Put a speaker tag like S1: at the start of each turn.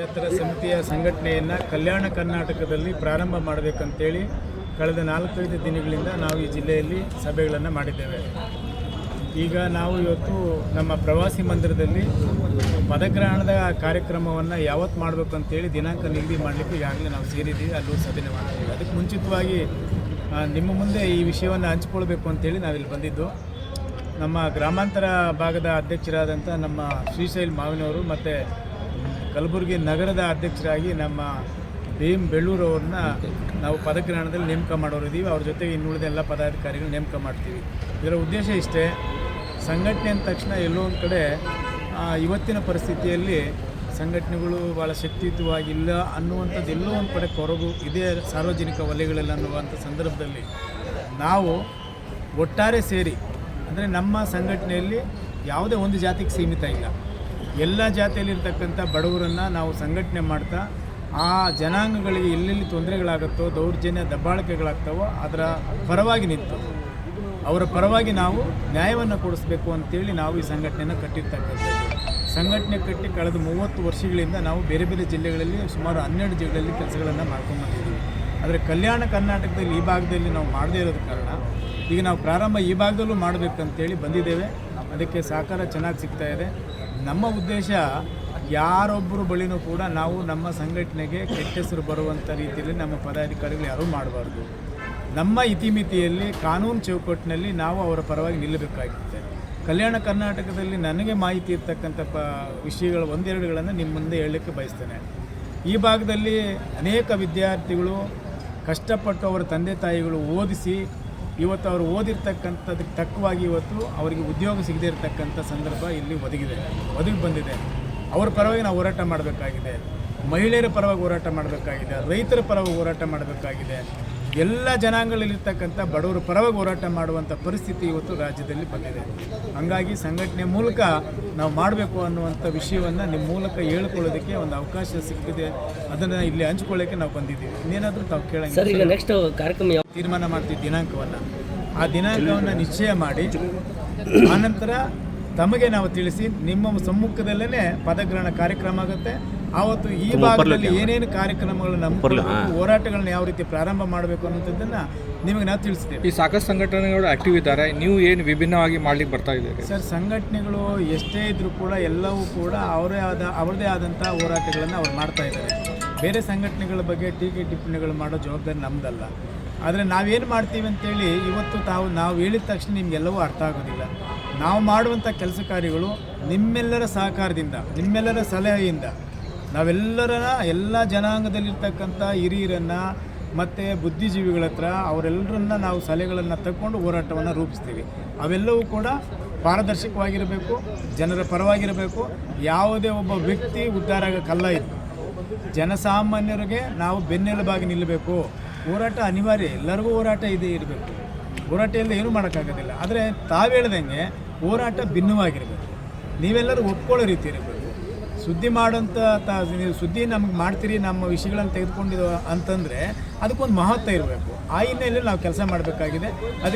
S1: ಯಾತ್ರಾ ಸಮಿತಿಯ ಸಂಘಟನೆಯನ್ನು ಕಲ್ಯಾಣ ಕರ್ನಾಟಕದಲ್ಲಿ ಪ್ರಾರಂಭ ಮಾಡಬೇಕಂತೇಳಿ ಕಳೆದ ನಾಲ್ಕೈದು ದಿನಗಳಿಂದ ನಾವು ಈ ಜಿಲ್ಲೆಯಲ್ಲಿ ಸಭೆಗಳನ್ನು ಮಾಡಿದ್ದೇವೆ. ಈಗ ನಾವು ಇವತ್ತು ನಮ್ಮ ಪ್ರವಾಸಿ ಮಂದಿರದಲ್ಲಿ ಪದಗ್ರಹಣದ ಕಾರ್ಯಕ್ರಮವನ್ನು ಯಾವತ್ತು ಮಾಡಬೇಕು ಅಂತೇಳಿ ದಿನಾಂಕ ನಿಗದಿ ಮಾಡಲಿಕ್ಕೆ ಈಗಾಗಲೇ ನಾವು ಸೇರಿದ್ದೀವಿ, ಅಲ್ಲೂ ಸಭೆನೆ ಮಾಡ್ತೀವಿ. ಅದಕ್ಕೆ ಮುಂಚಿತವಾಗಿ ನಿಮ್ಮ ಮುಂದೆ ಈ ವಿಷಯವನ್ನು ಹಂಚಿಕೊಳ್ಬೇಕು ಅಂತೇಳಿ ನಾವಿಲ್ಲಿ ಬಂದಿದ್ದು. ನಮ್ಮ ಗ್ರಾಮಾಂತರ ಭಾಗದ ಅಧ್ಯಕ್ಷರಾದಂಥ ನಮ್ಮ ಶ್ರೀಶೈಲ್ ಮಾವಿನವರು ಮತ್ತು ಕಲಬುರಗಿ ನಗರದ ಅಧ್ಯಕ್ಷರಾಗಿ ನಮ್ಮ ಭೀಮ್ ಬೆಳ್ಳೂರು ಅವ್ರನ್ನ ನಾವು ಪದಗ್ರಹಣದಲ್ಲಿ ನೇಮಕ ಮಾಡೋರಿದ್ದೀವಿ ಅವ್ರ ಜೊತೆಗೆ ಇನ್ನುಳಿದ ಎಲ್ಲ ಪದಾಧಿಕಾರಿಗಳು ನೇಮಕ ಮಾಡ್ತೀವಿ. ಇದರ ಉದ್ದೇಶ ಇಷ್ಟೇ, ಸಂಘಟನೆ ಅಂದ ತಕ್ಷಣ ಎಲ್ಲೋ ಒಂದು ಕಡೆ ಇವತ್ತಿನ ಪರಿಸ್ಥಿತಿಯಲ್ಲಿ ಸಂಘಟನೆಗಳು ಭಾಳ ಶಕ್ತಿಯುತವಾಗಿಲ್ಲ ಅನ್ನುವಂಥದ್ದು ಎಲ್ಲೋ ಒಂದು ಕಡೆ ಕೊರಗು ಇದೇ, ಸಾರ್ವಜನಿಕ ವಲಯಗಳಲ್ಲಿ ಅನ್ನುವಂಥ ಸಂದರ್ಭದಲ್ಲಿ ನಾವು ಒಟ್ಟಾರೆ ಸೇರಿ, ಅಂದರೆ ನಮ್ಮ ಸಂಘಟನೆಯಲ್ಲಿ ಯಾವುದೇ ಒಂದು ಜಾತಿಗೆ ಸೀಮಿತ ಇಲ್ಲ. ಎಲ್ಲ ಜಾತಿಯಲ್ಲಿರ್ತಕ್ಕಂಥ ಬಡವರನ್ನು ನಾವು ಸಂಘಟನೆ ಮಾಡ್ತಾ, ಆ ಜನಾಂಗಗಳಿಗೆ ಎಲ್ಲೆಲ್ಲಿ ತೊಂದರೆಗಳಾಗುತ್ತೋ, ದೌರ್ಜನ್ಯ, ದಬ್ಬಾಳಿಕೆಗಳಾಗ್ತಾವೋ, ಅದರ ಪರವಾಗಿ ನಿಂತು. ಅವರ ಪರವಾಗಿ ನಾವು ನ್ಯಾಯವನ್ನು ಕೊಡಿಸ್ಬೇಕು ಅಂತೇಳಿ ನಾವು ಈ ಸಂಘಟನೆಯನ್ನು ಕಟ್ಟಿರ್ತಕ್ಕಂಥದ್ದು. ಸಂಘಟನೆ ಕಟ್ಟಿ ಕಳೆದ ಮೂವತ್ತು ವರ್ಷಗಳಿಂದ ನಾವು ಬೇರೆ ಬೇರೆ ಜಿಲ್ಲೆಗಳಲ್ಲಿ ಸುಮಾರು ಹನ್ನೆರಡು ಜಿಲ್ಲೆಗಳಲ್ಲಿ ಕೆಲಸಗಳನ್ನು ಮಾಡ್ಕೊಂಡ್ಬಂದಿದ್ದೀವಿ ಆದರೆ ಕಲ್ಯಾಣ ಕರ್ನಾಟಕದಲ್ಲಿ ಈ ಭಾಗದಲ್ಲಿ ನಾವು ಮಾಡದೇ ಇರೋದ ಕಾರಣ, ಈಗ ನಾವು ಪ್ರಾರಂಭ ಈ ಭಾಗದಲ್ಲೂ ಮಾಡಬೇಕಂತೇಳಿ ಬಂದಿದ್ದೇವೆ. ಅದಕ್ಕೆ ಸಹಕಾರ ಚೆನ್ನಾಗಿ ಸಿಗ್ತಾ ಇದೆ. ನಮ್ಮ ಉದ್ದೇಶ ಯಾರೊಬ್ಬರ ಬಳಿನೂ ಕೂಡ ನಾವು ನಮ್ಮ ಸಂಘಟನೆಗೆ ಕೆಟ್ಟ ಹೆಸರು ಬರುವಂಥ ರೀತಿಯಲ್ಲಿ ನಮ್ಮ ಪದಾಧಿಕಾರಿಗಳು ಯಾರೂ ಮಾಡಬಾರ್ದು. ನಮ್ಮ ಇತಿಮಿತಿಯಲ್ಲಿ ಕಾನೂನು ಚೌಕಟ್ಟಿನಲ್ಲಿ ನಾವು ಅವರ ಪರವಾಗಿ ನಿಲ್ಲಬೇಕಾಗುತ್ತೆ ಕಲ್ಯಾಣ ಕರ್ನಾಟಕದಲ್ಲಿ ನನಗೆ ಮಾಹಿತಿ ಇರ್ತಕ್ಕಂಥ ಪ ವಿಷಯಗಳು ಒಂದೆರಡುಗಳನ್ನು ನಿಮ್ಮ ಮುಂದೆ ಹೇಳಲಿಕ್ಕೆ ಬಯಸ್ತೇನೆ. ಈ ಭಾಗದಲ್ಲಿ ಅನೇಕ ವಿದ್ಯಾರ್ಥಿಗಳು ಕಷ್ಟಪಟ್ಟು ಅವರ ತಂದೆ ತಾಯಿಗಳು ಓದಿಸಿ ಇವತ್ತು ಅವರು ಓದಿರ್ತಕ್ಕಂಥದಕ್ಕೆ ತಕ್ಕವಾಗಿ ಇವತ್ತು ಅವರಿಗೆ ಉದ್ಯೋಗ ಸಿಗದೇ ಇರತಕ್ಕಂಥ ಸಂದರ್ಭ ಇಲ್ಲಿ ಒದಗಿದೆ, ಒದಗಿ ಬಂದಿದೆ. ಅವ್ರ ಪರವಾಗಿ ನಾವು ಹೋರಾಟ ಮಾಡಬೇಕಾಗಿದೆ. ಮಹಿಳೆಯರ ಪರವಾಗಿ ಹೋರಾಟ ಮಾಡಬೇಕಾಗಿದೆ, ರೈತರ ಪರವಾಗಿ ಹೋರಾಟ ಮಾಡಬೇಕಾಗಿದೆ. ಎಲ್ಲ ಜನಾಂಗಗಳಲ್ಲಿರ್ತಕ್ಕಂಥ ಬಡವರು ಪರವಾಗಿ ಹೋರಾಟ ಮಾಡುವಂಥ ಪರಿಸ್ಥಿತಿ ಇವತ್ತು ರಾಜ್ಯದಲ್ಲಿ ಬಂದಿದೆ. ಹಂಗಾಗಿ ಸಂಘಟನೆ ಮೂಲಕ ನಾವು ಮಾಡಬೇಕು ಅನ್ನುವಂಥ ವಿಷಯವನ್ನು ನಿಮ್ಮ ಮೂಲಕ ಹೇಳ್ಕೊಳ್ಳೋದಕ್ಕೆ ಒಂದು ಅವಕಾಶ ಸಿಕ್ಕಿದೆ. ಅದನ್ನು ಇಲ್ಲಿ ಹಂಚ್ಕೊಳ್ಳೋಕ್ಕೆ ನಾವು ಬಂದಿದ್ದೀವಿ. ಇನ್ನೇನಾದರೂ ತಾವು ಕೇಳಂಗೆ
S2: ಸರ್ ಈಗ ನೆಕ್ಸ್ಟ್ ಕಾರ್ಯಕ್ರಮ
S1: ತೀರ್ಮಾನ ಮಾಡ್ತೀವಿ ದಿನಾಂಕವನ್ನು. ಆ ದಿನಾಂಕವನ್ನು ನಿಶ್ಚಯ ಮಾಡಿ ಆನಂತರ ತಮಗೆ ನಾವು ತಿಳಿಸಿ ನಿಮ್ಮ ಸಮ್ಮುಖದಲ್ಲೇ ಪದಗ್ರಹಣ ಕಾರ್ಯಕ್ರಮ ಆಗುತ್ತೆ. ಆವತ್ತು ಈ ಭಾಗದಲ್ಲಿ ಏನೇನು ಕಾರ್ಯಕ್ರಮಗಳನ್ನು ಹೋರಾಟಗಳನ್ನ ಯಾವ ರೀತಿ ಪ್ರಾರಂಭ ಮಾಡಬೇಕು ಅನ್ನೋದನ್ನ ನಿಮಗೆ ನಾವು ತಿಳಿಸ್ತೇವೆ.
S3: ಈ ಸಾಕಷ್ಟು ಸಂಘಟನೆಗಳು ಆಕ್ಟಿವ್ ಇದ್ದಾರೆ. ನೀವು ಏನು ವಿಭಿನ್ನವಾಗಿ ಮಾಡ್ಲಿಕ್ಕೆ ಬರ್ತಾ ಇದ್ದೀರಿ?
S1: ಸರ್ ಸಂಘಟನೆಗಳು ಎಷ್ಟೇ ಇದ್ರೂ ಕೂಡ ಎಲ್ಲವೂ ಕೂಡ ಅವರೇ ಆದ ಅವರದೇ ಆದಂಥ ಹೋರಾಟಗಳನ್ನು ಅವ್ರು ಮಾಡ್ತಾ ಇದ್ದಾರೆ. ಬೇರೆ ಸಂಘಟನೆಗಳ ಬಗ್ಗೆ ಟೀಕೆ ಟಿಪ್ಪಣಿಗಳು ಮಾಡೋ ಜವಾಬ್ದಾರಿ ನಮ್ಮದಲ್ಲ ಆದರೆ ನಾವೇನು ಮಾಡ್ತೀವಿ ಅಂತೇಳಿ ಇವತ್ತು ತಾವು ನಾವು ಹೇಳಿದ ತಕ್ಷಣ ನಿಮಗೆಲ್ಲವೂ ಅರ್ಥ ಆಗೋದಿಲ್ಲ. ನಾವು ಮಾಡುವಂಥ ಕೆಲಸ ಕಾರ್ಯಗಳು ನಿಮ್ಮೆಲ್ಲರ ಸಹಕಾರದಿಂದ ನಿಮ್ಮೆಲ್ಲರ ಸಲಹೆಯಿಂದ ನಾವೆಲ್ಲರ ಎಲ್ಲ ಜನಾಂಗದಲ್ಲಿರ್ತಕ್ಕಂಥ ಹಿರಿಯರನ್ನು ಮತ್ತು ಬುದ್ಧಿಜೀವಿಗಳ ಹತ್ರ ಅವರೆಲ್ಲರನ್ನ ನಾವು ಸಲಹೆಗಳನ್ನು ತಕ್ಕೊಂಡು ಹೋರಾಟವನ್ನು ರೂಪಿಸ್ತೀವಿ. ಅವೆಲ್ಲವೂ ಕೂಡ ಪಾರದರ್ಶಕವಾಗಿರಬೇಕು, ಜನರ ಪರವಾಗಿರಬೇಕು. ಯಾವುದೇ ಒಬ್ಬ ವ್ಯಕ್ತಿ ಉದ್ಧಾರ ಆಗಕ್ಕಲ್ಲ ಇದು ಜನಸಾಮಾನ್ಯರಿಗೆ ನಾವು ಬೆನ್ನೆಲುಬಾಗಿ ನಿಲ್ಲಬೇಕು. ಹೋರಾಟ ಅನಿವಾರ್ಯ, ಎಲ್ಲರಿಗೂ ಹೋರಾಟ ಇದೆ ಇರಬೇಕು. ಹೋರಾಟ ಇಲ್ಲದೆ ಏನೂ ಮಾಡೋಕ್ಕಾಗೋದಿಲ್ಲ. ಆದರೆ ತಾವು ಹೇಳ್ದಂಗೆ ಹೋರಾಟ ಭಿನ್ನವಾಗಿರಬೇಕು. ನೀವೆಲ್ಲರೂ ಒಪ್ಕೊಳ್ಳೋ ರೀತಿ ಇರಬೇಕು. ಸುದ್ದಿ ಮಾಡೋಂಥ ನೀವು ಸುದ್ದಿ ನಮ್ಗೆ ಮಾಡ್ತೀರಿ, ನಮ್ಮ ವಿಷಯಗಳನ್ನು ತೆಗೆದುಕೊಂಡಿದ್ದು ಅಂತಂದರೆ ಅದಕ್ಕೊಂದು ಮಹತ್ವ ಇರಬೇಕು. ಆ ಹಿನ್ನೆಲೆಯಲ್ಲಿ ನಾವು ಕೆಲಸ ಮಾಡಬೇಕಾಗಿದೆ. ಅದಕ್ಕೆ